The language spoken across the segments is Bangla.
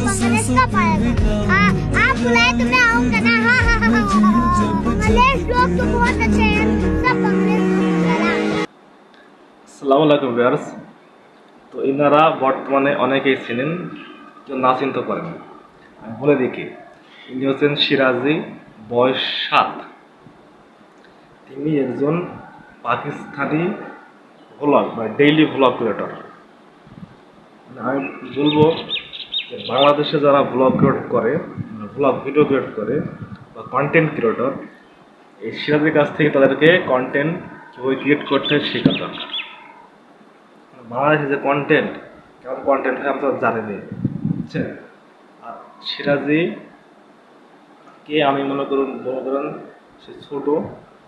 बांग्लादेश का पाएगा हाँ आप बुलाए तो मैं आऊंगा ना हाँ हाँ हाँ हाँ, हाँ बांग्लादेश लोग तो बहुत अच्छे हैं सब बांग्लादेश लोग को सलाम আসসালামু আলাইকুম ভিউয়ার্স তো ইনারা বর্তমানে অনেকেই চিনেন কেউ না চিনতে পারেন আমি বলে দেখি ইনি হচ্ছেন সিরাজি বয়স সাত তিনি একজন পাকিস্তানি ভ্লগ বা ডেইলি ভ্লগ ক্রিয়েটর আমি বলবো যে বাংলাদেশে যারা ব্লগ ক্রিয়েট করে ব্লগ ভিডিও ক্রিয়েট করে বা কন্টেন্ট ক্রিয়েটর এই সিরাজের কাছ থেকে তাদেরকে কন্টেন্ট কীভাবে ক্রিয়েট করতে শেখা দরকার বাংলাদেশে যে কন্টেন্ট কেমন কন্টেন্ট হয় আমরা জানি বুঝছেন? আর সিরাজি কে আমি মনে করুন, মনে করেন সে ছোট,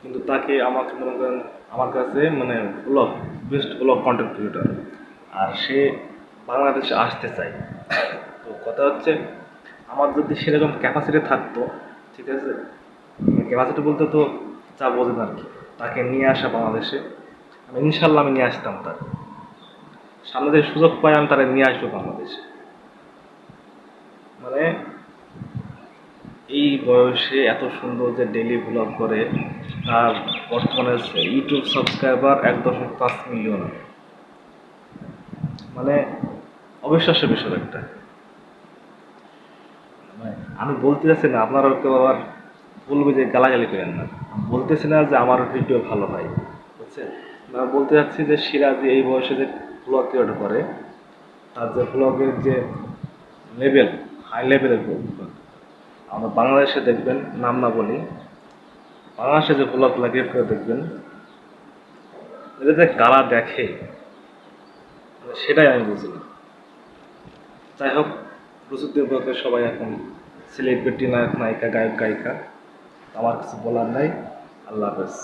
কিন্তু তাকে আমাকে মনে করেন আমার কাছে মানে blog best blog content creator আর সে বাংলাদেশে আসতে চায়। তো কথা হচ্ছে, আমার যদি সেরকম ক্যাপাসিটি থাকতো, ঠিক আছে? ক্যাপাসিটি বলতে তো যা বোঝেন আর কি, তাকে নিয়ে আসা বাংলাদেশে। আমি ইনশাল্লাহ আমি নিয়ে আসতাম তার। সামনে যে সুযোগ পাই আমি তারা নিয়ে আসব বাংলাদেশে। মানে এই বয়সে এত সুন্দর যে ডেলি ব্লগ করে, তার বর্তমানে ইউটিউব সাবস্ক্রাইবার এক দশমিক পাঁচ মিলিয়ন। মানে অবিশ্বাস্য বিষয় একটা। আমি বলতে চাচ্ছি না, আপনারা কেউ আবার বলবে যে গালাগালি করেন না। বলতেছি না যে আমার ভিডিও ভালো হয়। বুঝছেন? আমি বলতে চাচ্ছি যে সিরাজি এই বয়সে যে ব্লগ ক্রিয়েট করে, তার যে ব্লগের যে লেভেল হাই লেভেলের আমরা বাংলাদেশে দেখবেন, নাম না বলি, বাংলাদেশে যে ব্লগগুলো ক্রিয়েট করে দেখবেন এটা যে কারা দেখে, সেটাই আমি বুঝি না। যাই হোক ব্লগে সবাই এখন সেলিব্রিটি নায়ক নায়িকা গায়ক গায়িকা আমার কিছু বলার নাই। আল্লাহ হাফেজ।